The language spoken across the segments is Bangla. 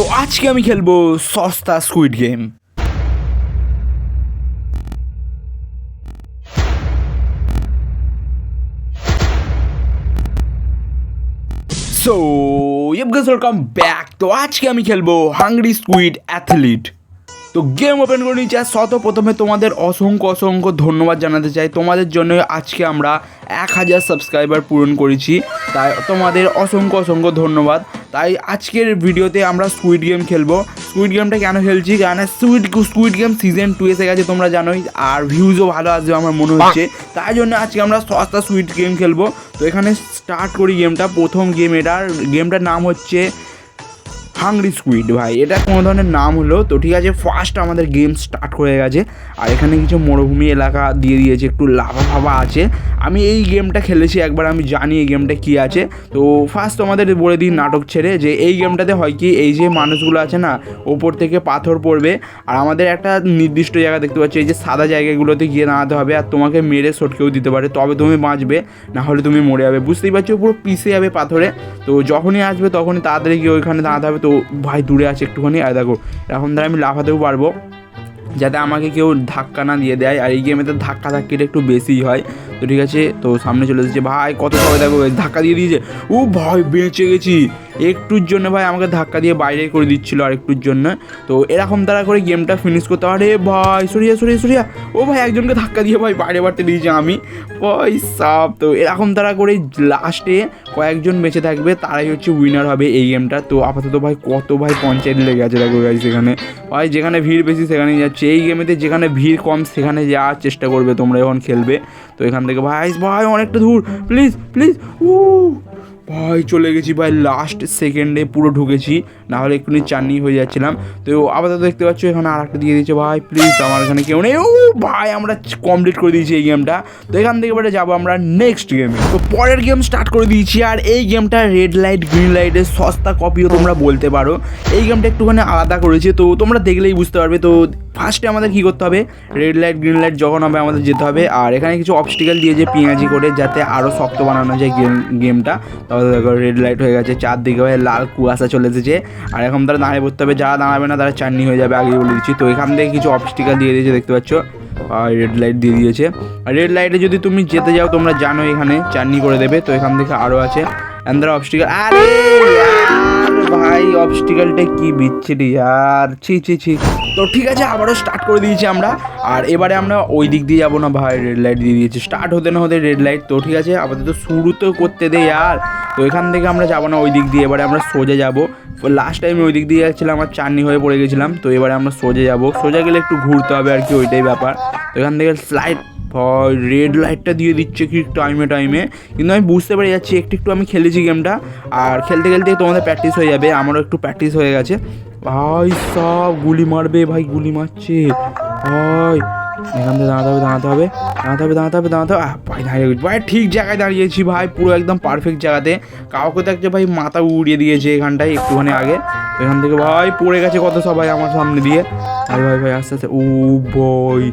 তো আজকে আমি খেলব সস্তা squid game so yep guys welcome back তো আজকে আমি খেলব হাংরি স্কুইড অ্যাথলিট তো গেম ওপেন করে নিচ্ছি আর শত প্রথমে তোমাদের অসংখ্য অসংখ্য ধন্যবাদ জানাতে চাই। তোমাদের জন্য আজকে আমরা এক হাজার সাবস্ক্রাইবার পূরণ করেছি। তাই তোমাদের অসংখ্য অসংখ্য ধন্যবাদ। তাই আজকের ভিডিওতে আমরা সুইট গেম খেলব। সুইট গেমটা কেন খেলছি? কারণ sweet sweet game season two এসে গেছে, তোমরা জানোই। আর ভিউজও ভালো আসবে, আমার মনে হচ্ছে। তাই জন্য আজকে আমরা সস্তা সুইট গেম খেলব। তো এখানে স্টার্ট করি গেমটা প্রথম গেম এটার গেমটার নাম হচ্ছে হাংরি স্কুইড ভাই। এটা কোনো ধরনের নাম হলো। তো ঠিক আছে ফার্স্ট আমাদের গেম স্টার্ট হয়ে গেছে। আর এখানে কিছু মরুভূমি এলাকা দিয়ে দিয়েছে, একটু লাভা ফাভা আছে। আমি এই গেমটা খেলেছি, একবার আমি জানি এই গেমটা কী আছে। তো ফার্স্ট আমাদের বলে দিই নাটক ছেড়ে, যে এই গেমটাতে হয় কি, এই যে মানুষগুলো আছে না, ওপর থেকে পাথর পড়বে। আর আমাদের একটা নির্দিষ্ট জায়গা দেখতে পাচ্ছি, এই যে সাদা জায়গাগুলোতে গিয়ে দাঁড়াতে হবে, আর তোমাকে মেরে সটকেও দিতে পারে। তবে তুমি বাঁচবে না হলে তুমি মরে যাবে। বুঝতেই পারছ, পুরো পিষে যাবে পাথরে। তো যখনই আসবে, তখনই তাড়াতাড়ি গিয়ে ওইখানে দাঁড়াতে হবে। তো ভাই দূরে আছে একটুখানি আয় দেখো, এখন ধর আমি লাফাতেও পারব, যাতে আমাকে কেউ ধাক্কা না দিয়ে দেয়, আর এই গেমে তো ধাক্কা ধাক্কিটা একটু বেশিই হয়। তো ঠিক আছে, তো সামনে চলে এসেছে, ভাই কত সবাই দেখো, ধাক্কা দিয়ে দিয়েছে। ও ভাই বেঁচে গেছি। একটুর জন্য ভাই আমাকে ধাক্কা দিয়ে বাইরে করে দিচ্ছিল আর একটুর জন্য। তো এরকম তারা করে গেমটা ফিনিশ করতে আরে ভাই, সরিয়া সরিয়া সরিয়া। ও ভাই, একজনকে ধাক্কা দিয়ে ভাই বাইরে বাড়তে দিয়েছি আমি। ভাই সাপ। তো এরকম তারা করে লাস্টে কয়েকজন বেঁচে থাকবে, তারাই হচ্ছে উইনার হবে এই গেমটা তো আপাতত ভাই কত ভাই পঞ্চায়েত লেগে আছে দেখো গাইজ সেখানে ভাই, যেখানে ভিড় বেশি সেখানেই যাচ্ছে। এই গেমেতে যেখানে ভিড় কম সেখানে যাওয়ার চেষ্টা করবে তোমরা যখন খেলবে। তো এখান থেকে ভাই ভাই, অনেকটা দূর। প্লিজ প্লিজ উ ভাই, চলে গেছি ভাই লাস্ট সেকেন্ডে পুরো ঢুকেছি না হলে একটুখানি চাননি হয়ে যাচ্ছিলাম। তো আপাতত দেখতে পাচ্ছ, এখানে আর একটা দিয়ে দিয়েছে, ভাই প্লিজ আমার এখানে কেউ নেই। ও ভাই, আমরা কমপ্লিট করে দিয়েছি এই গেমটা তো এখান থেকে এবারে যাব আমরা নেক্সট গেমে তো পরের গেম স্টার্ট করে দিয়েছি, আর এই গেমটা রেড লাইট গ্রিন লাইটের সস্তা কপিও তোমরা বলতে পারো। এই গেমটা একটুখানি আলাদা করেছে, তো তোমরা দেখলেই বুঝতে পারবে, তো ফার্স্টে আমাদের কী করতে হবে? রেড লাইট গ্রিন লাইট যখন হবে আমাদের যেতে হবে। আর এখানে কিছু অবস্টিক্যাল দিয়েছে পেঁয়াজি করে, যাতে আরও শক্ত বানানো যায় গেম গেমটা তাহলে দেখো রেড লাইট হয়ে গেছে, চারদিকে হয়ে লাল কুয়াশা চলে এসেছে। আর এখন তারা দাঁড়িয়ে পড়তে হবে। যারা দাঁড়াবে না, তারা চাননি হয়ে যাবে আগে বলে দিচ্ছি। তো এখান থেকে কিছু অবস্টিক্যাল দিয়ে দিয়েছে, দেখতে পাচ্ছ। আর রেড লাইট দিয়ে দিয়েছে। আর রেড লাইটে যদি তুমি যেতে যাও, তোমরা জানো এখানে চাননি করে দেবে। তো এখান থেকে আরও আছে। অ্যান্ডার অবস্টিক্যাল আরে! ভাই অবস্টিক্যালটা কি বিচ্ছিরি, আর ছি ছি ছি। তো ঠিক আছে, আবারও স্টার্ট করে দিয়েছি আমরা। আর এবারে আমরা ওই দিক দিয়ে যাব না ভাই রেড লাইট দিয়ে দিয়েছি। স্টার্ট হতে না হতে রেড লাইট তো ঠিক আছে, আপাতত শুরু তো করতে দে আর। তো এখান থেকে আমরা যাব না ওই দিক দিয়ে, এবারে আমরা সোজা যাব। লাস্ট টাইম ওই দিক দিয়ে যাচ্ছিলাম আমার চাননি হয়ে পড়ে গেছিলাম। তো এবারে আমরা সোজা যাব। সোজা গেলে একটু ঘুরতে হবে আর কি, ওইটাই ব্যাপার। তো এখান থেকে ভয় রেড লাইটটা দিয়ে দিচ্ছে কি টাইমে টাইমে কিন্তু আমি বুঝতে পেরে যাচ্ছি, একটু একটু আমি খেলেছি গেমটা আর খেলতে খেলতে তোমাদের প্র্যাকটিস হয়ে যাবে, আমারও একটু প্র্যাকটিস হয়ে গেছে। ভাই, সব গুলি মারবে, ভাই, গুলি মারছে। ভাই, এখান থেকে দাঁড়াতে হবে দাঁড়াতে হবে দাঁড়াতে হবে দাঁড়াতে হবে দাঁড়াতে হবে। ভাই, দাঁড়িয়ে ভাই, ঠিক জায়গায় দাঁড়িয়েছি, ভাই, পুরো একদম পারফেক্ট জায়গাতে। কাউকে দেখছে ভাই, মাথা উড়িয়ে দিয়েছে এখানটায় একটুখানি আগে। তো এখান থেকে ভাই পড়ে গেছে কত সবাই আমার সামনে দিয়ে। ভাই ভাই ভাই, আস্তে আস্তে, ও বই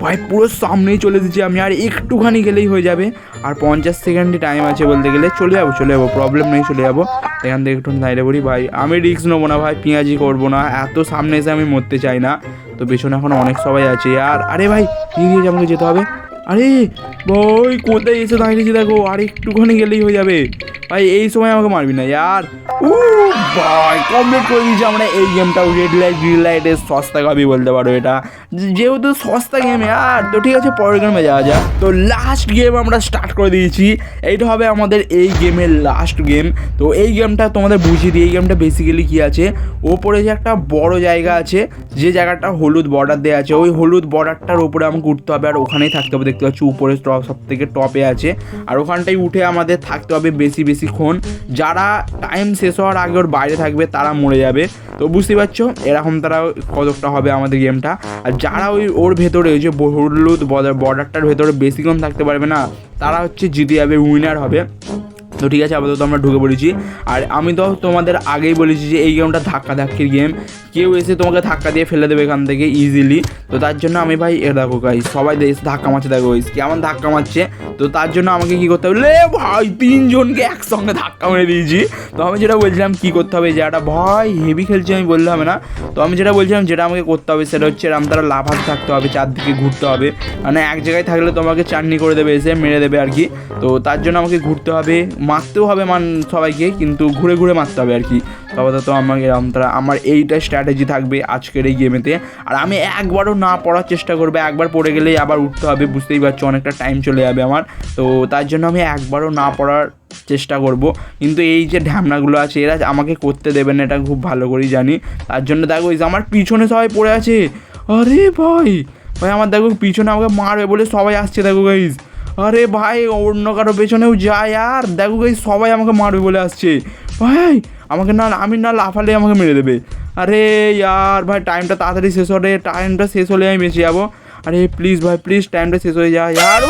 ভাই, পুরো সামনেই চলে এসেছি আমি, আর একটুখানি গেলেই হয়ে যাবে। আর পঞ্চাশ সেকেন্ডে টাইম আছে বলতে গেলে, চলে যাব চলে যাব প্রবলেম নেই, চলে যাব। এখান থেকে একটু দাঁড়িয়ে পড়ি, ভাই, আমি রিস্ক নেব না, ভাই, পেঁয়াজি করব না, এত সামনে এসে আমি মরতে চাই না। তো পেছনে এখন অনেক সবাই আছে, আর, আরে ভাই দিয়ে দিয়েছে আমাকে যেতে হবে। আরে ভাই কোথায় এসে দাঁড়িয়েছি দেখো, আর একটুখানি গেলেই হয়ে যাবে। ভাই, এই সময় আমাকে মারবি না, ইয়ার। উ, ভাই কমপ্লিট করে দিয়েছি আমরা। এই গেমটাও রেড লাইট গ্রিন লাইটের সস্তা কপি বলতে পারো এটা। যেহেতু সস্তা গেম আর তো ঠিক আছে, পরের গেমে যাওয়া যাক। তো লাস্ট গেম আমরা স্টার্ট করে দিয়েছি। এইটা হবে আমাদের এই গেমের লাস্ট গেম তো এই গেমটা তোমাদের বুঝিয়ে দিই। এই গেমটা বেসিক্যালি কী আছে? ওপরে যে একটা বড় জায়গা আছে, যে জায়গাটা হলুদ বর্ডার দেওয়া আছে, ওই হলুদ বর্ডারটার উপরে আমাকে উঠতে হবে আর ওখানেই থাকতে হবে। দেখতে পাচ্ছি উপরে টপ সব থেকে টপে আছে। আর ওখানটাই উঠে আমাদের থাকতে হবে বেশি বেশিক্ষণ যারা টাইম শেষ হওয়ার আগে ওর বাইরে থাকবে, তারা মরে যাবে। তো বুঝতে পারছ, এরকম তারা কতকটা হবে আমাদের গেমটা আর যারা ওই ওর ভেতরে ওই যে হলুদ বর্ডারটার ভেতরে বেশিক্ষণ থাকতে পারবে না, তারা হচ্ছে জিতে যাবে উইনার হবে। তো ঠিক আছে, আপাতত আমরা ঢুকে পড়েছি। আর আমি তো তোমাদের আগেই বলেছি যে এই গেমটা ধাক্কা ধাক্কির গেম। কেউ এসে তোমাকে ধাক্কা দিয়ে ফেলে দেবে এখান থেকে ইজিলি তো তার জন্য আমি ভাই, এ দেখো গাই সবাই ধাক্কা মারছে, দেখো কেমন ধাক্কা মারছে। তো তার জন্য আমাকে কি করতে হবে? লে ভাই, তিনজনকে একসঙ্গে ধাক্কা মেরে দিয়েছি। তো আমি যেটা বলছিলাম, কি করতে হবে? যে একটা ভাই হেভি খেলছি, আমি বললে হবে না। তো আমি যেটা বলছিলাম, যেটা আমাকে করতে হবে, সেটা হচ্ছে এরম তারা লাফাতে থাকতে হবে, চারদিকে ঘুরতে হবে। মানে এক জায়গায় থাকলে তোমাকে চাটনি করে দেবে, এসে মেরে দেবে আর কি। তো তার জন্য আমাকে ঘুরতে হবে মারতেও হবে মান সবাইকে, কিন্তু ঘুরে ঘুরে মারতে হবে আর কি। আপাতত আমাকে তারা আমার এইটা স্ট্র্যাটেজি থাকবে আজকের এই গেমেতে আর আমি একবারও না পড়ার চেষ্টা করব, একবার পড়ে গেলেই আবার উঠতে হবে, বুঝতেই পারছ অনেকটা টাইম চলে যাবে আমার। তো তার জন্য আমি একবারও না পড়ার চেষ্টা করব। কিন্তু এই যে ঢ্যামনাগুলো আছে, এরা আমাকে করতে দেবেন এটা খুব ভালো করেই জানি। তার জন্য দেখো, এই যে আমার পিছনে সবাই পড়ে আছে। আরে ভাই! ভাই, আমার দেখো পিছনে আমাকে মারবে বলে সবাই আসছে, দেখো গাইজ আরে ভাই, অন্য কারও পেছনেও যায় আর। দেখো গাইজ সবাই আমাকে মারবে বলে আসছে। ভাই, আমাকে না, আমি না লাফালে আমাকে মেরে দেবে। আরে ইয়ার, ভাই টাইমটা তাড়াতাড়ি শেষ হলে টাইমটা শেষ হলে আমি বেঁচে যাব। আরে প্লিজ ভাই প্লিজ টাইমটা শেষ হয়ে যায়। আর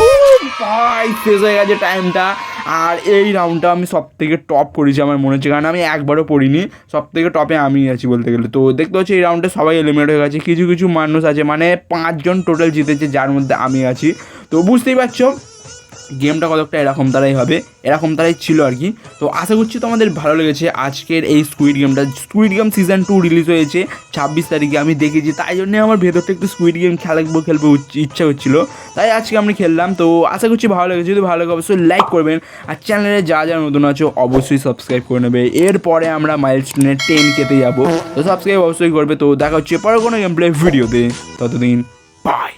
ভাই, শেষ হয়ে গেছে টাইমটা আর এই রাউন্ডটা আমি সব থেকে টপ করেছি আমার মনে হচ্ছে। কারণ আমি একবারও পড়িনি। সব থেকে টপে আমি আছি বলতে গেলে। তো দেখতে হচ্ছে এই রাউন্ডে সবাই এলিমিনেট হয়ে গেছে। কিছু কিছু মানুষ আছে। মানে পাঁচজন টোটাল জিতেছে, যার মধ্যে আমি আছি। তো বুঝতেই পারছ গেমটা কতকটা এরকম তারাই হবে, এরকম তারাই ছিল আর কি। তো আশা করছি তোমাদের ভালো লেগেছে আজকের এই স্কুইড গেমটা squid game season two release হয়েছে ছাব্বিশ তারিখে, আমি দেখেছি, তাই জন্যে আমার ভেতরটা একটু স্কুইড গেম খেলব খেলব ইচ্ছা হচ্ছিল। তাই আজকে আমি খেললাম, তো আশা করছি ভালো লেগেছে, যদি ভালো লাগে অবশ্যই লাইক করবেন। আর চ্যানেলে যা যা নতুন আছো, অবশ্যই সাবস্ক্রাইব করে নেবে। এরপরে আমরা মাইল মাইলস্টোনে টেন কেতে যাব। তো সাবস্ক্রাইব অবশ্যই করবে। তো দেখা হচ্ছে পরে কোনো গেম প্লে ভিডিওতে ততদিন বাই